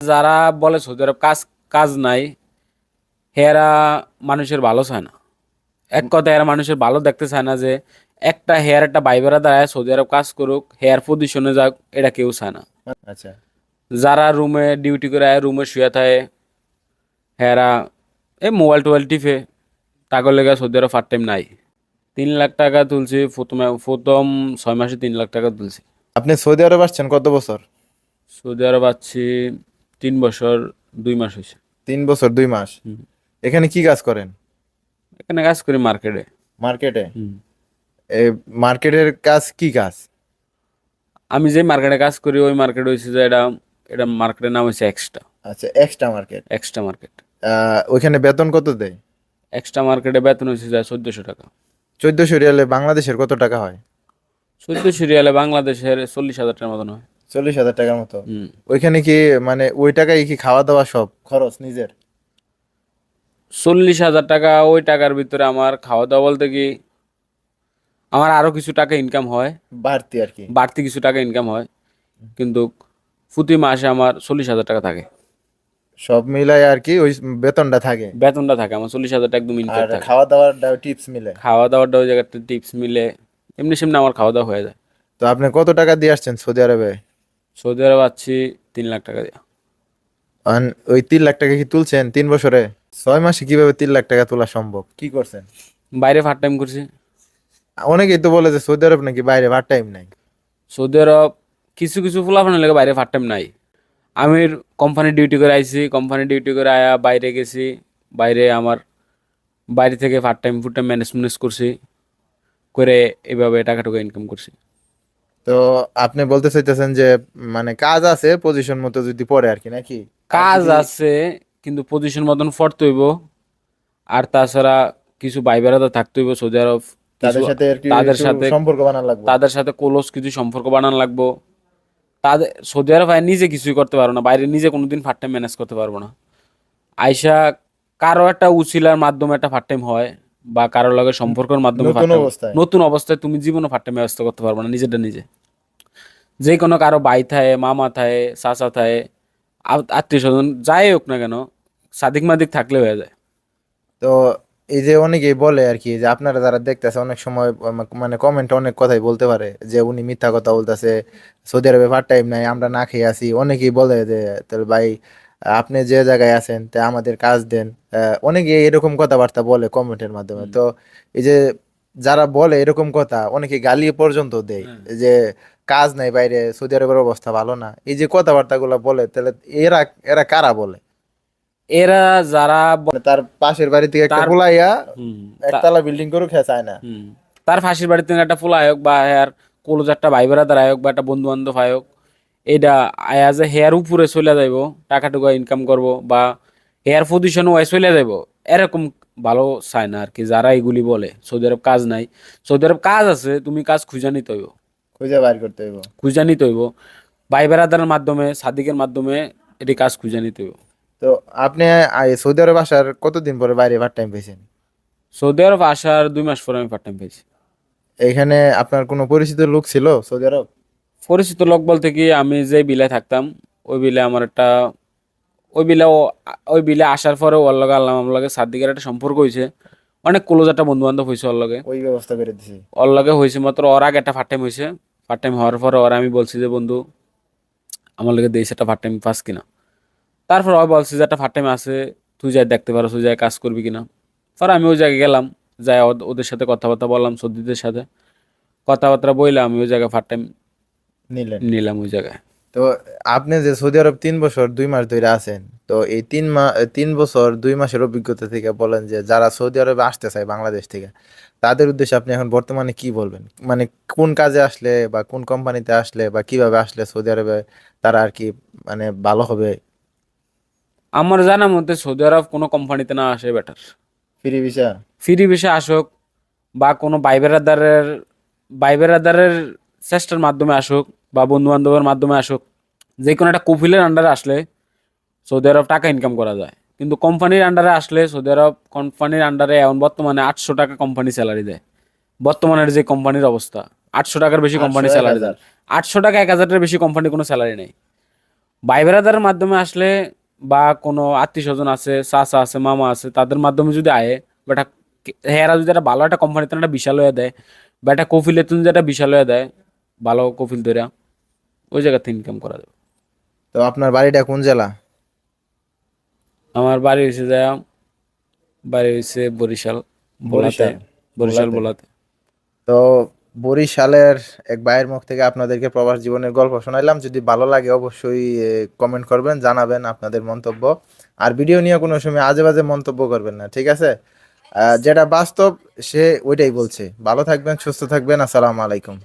যারা বলে সৌদি আরব কাজ কাজ নাই হেরা মানুষের ভালো চায় না। এক কথা এরা মানুষের ভালো দেখতে চায় না যে একটা হেয়ার একটা বাইবেরা দাঁড়ায় সৌদি আরব কাজ করুক হেয়ার পজিশনে যাক এটা কেউ চায় না। আচ্ছা। যারা রুমে ডিউটি করে আয় রুমে শুয়ে থাকে হেরা এই মোবাইল টোবাইল টিপে টাকার লেগে সৌদি আরব ফার্ট টাইম নাই। তিন লাখ টাকা তুলছি প্রথমে প্রথম ছয় মাসে তিন লাখ টাকা তুলছি। আপনি সৌদি আরব আসছেন কত বছর? সৌদি আরব আছি তিন বছর দুই মাস হয়েছে। তিন বছর দুই মাস। এখানে কি কাজ করেন? এখানে কাজ করি মার্কেটে। মার্কেটে? এই মার্কেটের কাজ কি কাজ? আমি যে মার্কেটে কাজ করি ওই মার্কেট হয়েছে যে এটা এটা মার্কেটের নাম হচ্ছে এক্সট্রা। আচ্ছা এক্সট্রা মার্কেট। Extra market. ওইখানে বেতন কত দেয়? এক্সট্রা মার্কেটে বেতন হয়েছে যায় চোদ্দোশো টাকা। চোদ্দশো রিয়ালে বাংলাদেশের কত টাকা হয়? চোদ্দোশো রিয়ালে বাংলাদেশের চল্লিশ হাজার টাকার মতন হয়। চল্লিশ হাজার টাকার মতো। ওইখানে কি মানে ওই টাকায় কি খাওয়া দাওয়া সব? খরচ নিজের? চল্লিশ হাজার টাকা ওই টাকার ভিতরে আমার খাওয়া দাওয়া বলতে কি আমার আরও কিছু টাকা ইনকাম হয়। বাড়তি আর কি। বাড়তি কিছু টাকা ইনকাম হয়। কিন্তু প্রতি মাসে আমার চল্লিশ হাজার টাকা থাকে। সব মিলাই আর কি ওই বেতনটা থাকে। বেতনটা থাকে আমার চল্লিশ হাজার টাকা একদম ইনকাম থাকে। খাওয়া দাওয়ার টিপস মিলে? খাওয়া দাওয়াটা ওই জায়গাতে টিপস মিলে এমনি সেমনি আমার খাওয়া দাওয়া হয়ে যায়। তো আপনি কত টাকা দিয়ে আসছেন সৌদি আরবে? সৌদি আরব আছি তিন লাখ টাকা দিয়ে। আন ওই তিন লাখ টাকা কি তুলছেন তিন বছরে? ছয় মাসে কীভাবে তিন লাখ টাকা তোলা সম্ভব? কি করছেন? বাইরে ফার্ট টাইম করছি। অনেকেই তো বলে যে সৌদি আরব নাকি বাইরে ভার টাইম নাই। সৌদি আরব কিছু কিছু ফুলাফানের লাগে বাইরে ফার্ট টাইম নাই। আমি কোম্পানি ডিউটি করে আইছি কোম্পানি ডিউটি করে আয়া বাইরে গেছি বাইরে আমার বাইরে থেকে part time full time management করছি করে এভাবে টাকা টুকা ইনকাম করছি। তো আপনি বলতে চাইতেছেন যে মানে কাজ আছে পজিশন মতো যদি পড়ে আর কি নাকি? কাজ আছে কিন্তু পজিশন মতন ফরতে হইব। আর তাছাড়া কিছু ভাই বেড়াদা থাকতে হইব সৌদি আরব তাদের সাথে তাদের সাথে সম্পর্ক বানানো লাগবে। তাদের সাথে ক্লোজ কিছু সম্পর্ক বানানো লাগবো। তাদের সৌদি আরব আয় নিজে কিছুই করতে পারব না বাইরে নিজে কোনোদিন ফার্ট টাইম ম্যানেজ করতে পারব না। আইসা কারও একটা উচিলার মাধ্যমে একটা ফার্ট টাইম হয় বা কারও লগে সম্পর্কের মাধ্যমে নতুন অবস্থায়। নতুন অবস্থায় তুমি জীবনে ফার্ট টাইম ব্যবস্থা করতে পারব না নিজেরটা নিজে। যে কোনো কারও ভাই থায় মামা থায় চাচা থায় আত্মীয় স্বজন যাই হোক না কেন সাদিক মাদিক থাকলে হয়ে যায়। তো এই যে অনেকেই বলে আর কি যে আপনারা যারা দেখতেছে অনেক সময় মানে কমেন্টে অনেক কথাই বলতে পারে যে উনি মিথ্যা কথা বলতেছে সৌদি আরবে পার্ট টাইম নাই আমরা না খেয়ে আছি অনেকেই বলে যে তাহলে ভাই আপনি যে জায়গায় আছেন তা আমাদের কাজ দেন। অনেকে এরকম কথাবার্তা বলে কমেন্টের মাধ্যমে। তো এই যে যারা বলে এরকম কথা অনেকে গালি পর্যন্ত দেয় যে কাজ নাই বাইরে সৌদি আরবের অবস্থা ভালো না। এই যে কথাবার্তাগুলো বলে তাহলে এরা এরা কারা বলে? এরা যারা মানে তার পাশের বাড়ি থেকে একটা হুম, একতলা বিল্ডিং করে খেয়ে না। তার ফাঁসির বাড়িতে একটা ফুল আয়োগ বা হেয়ার কলজ একটা ভাই বেড়াদার আয়োগ বা একটা বন্ধু বান্ধব আয়োগ এইটা আয়া যে হেয়ার উপরে চলে যাইব টাকা টুকা ইনকাম করব বা হেয়ার পজিশন ওয়াই চলে যাইব এরকম ভালো চায় না আর কি যারা এগুলি বলে। সৌদি আরব কাজ নাই। সৌদি আরব কাজ আছে তুমি কাজ খুঁজে নিতে হইব। খুঁজে বাইর করতে হইব। খুঁজে নিতে হইব। ভাই বেড়াদারের মাধ্যমে সাদিকের মাধ্যমে এটি কাজ খুঁজে নিতে হইব। তো আপনি আই- সৌদি আরব আসার কতদিন পরে বাইরে পার্ট টাইম পেয়েছেন সৌদি আরব আসার দুই মাস পরে আমি পার্ট টাইম পেয়েছি এখানে আপনার কোনো পরিচিত লোক ছিল সৌদি আরব? পরিচিত লোক বলতে কি আমি যে বিলে থাকতাম ওই বিলে আমার একটা ওই বিলে ও- ওই বিলে আসার পরে ওর লগে আল্লাহ আমার লগে সাদ্দিকের একটা সম্পর্ক হয়েছে অনেক ক্লোজ একটা বন্ধু বান্ধব হয়েছে ওর লগে। ওই ব্যবস্থা করে দিছি। ওর লগে হয়েছে মাত্র ওর আগে একটা ফার্ট টাইম হয়েছে ফার্ট টাইম হওয়ার পরে ওর আমি বলছি যে বন্ধু আমার লগে দেশ একটা ফার্ট টাইম পাস কিনা? তারপর ও বলছি যে একটা ফার্ট টাইম আছে তুই যাই দেখতে পারো তুই যাই কাজ করবি কিনা? পরে আমি ওই জায়গায় গেলাম যাই ওদের সাথে কথাবার্তা বললাম সৌদিদের সাথে। কথাবার্তা বললাম আমি ওই জায়গায় ফার্ট টাইম নিলাম ওই জায়গায়। তো আপনি যে সৌদি আরব তিন বছর দুই মাস ধরে আছেন তো এই তিন মাস তিন বছর দুই মাসের অভিজ্ঞতা থেকে বলেন যে যারা সৌদি আরবে আসতে চায় বাংলাদেশ থেকে তাদের উদ্দেশ্যে আপনি এখন বর্তমানে কি বলবেন? মানে কোন কাজে আসলে বা কোন কোম্পানিতে আসলে বা কীভাবে আসলে সৌদি আরবে তারা আর কি মানে ভালো হবে? আমার জানা মতে সৌদি আরব কোনো কোম্পানিতে না আসে বেটার ফ্রি ভিসা? ফ্রি বিষে আসুক বা কোনো বাইবেরাদারের বাইবেরাদারের চেষ্টার মাধ্যমে আসুক বা বন্ধু বান্ধবের মাধ্যমে আসুক যে কোনো একটা কফিলের আন্ডারে আসলে সৌদি আরব টাকা ইনকাম করা যায়। কিন্তু কোম্পানির আন্ডারে আসলে সৌদি আরব কোম্পানির আন্ডারে এখন বর্তমানে আটশো টাকা কোম্পানি স্যালারি দেয়। বর্তমানের যে কোম্পানির অবস্থা আটশো টাকার বেশি কোম্পানি স্যালারি দেয়। আটশো টাকা এক হাজারের বেশি কোম্পানি কোনো স্যালারি নেই। ভাই বেড়াদারের মাধ্যমে আসলে বা কোনো আত্মীয় স্বজন আছে চাচা আছে মামা আছে তাদের মাধ্যমে যদি আয়ে বা একটা হেরা যদি একটা ভালো একটা কোম্পানিতে একটা বিশাল হয়ে দেয় বা একটা কফিলে তুমি যেটা বিশাল হয়ে দেয় ভালো কফিল ধরে ওই জায়গা থেকে ইনকাম করা যাবে। তো আপনার বাড়িটা কোন জেলা? আমার বাড়ি হয়েছে যা বাড়ি হয়েছে বরিশাল বলাতে বরিশাল? বরিশাল বলাতে। তো বরিশালের এক ভাইয়ের মুখ থেকে আপনাদেরকে প্রবাস জীবনের গল্প শোনাইলাম। যদি ভালো লাগে অবশ্যই কমেন্ট করবেন জানাবেন আপনাদের মন্তব্য। আর ভিডিও নিয়ে কোনো সময় আজে বাজে মন্তব্য করবেন না ঠিক আছে? যেটা বাস্তব সে ওইটাই বলছে। ভালো থাকবেন সুস্থ থাকবেন আসসালামু আলাইকুম।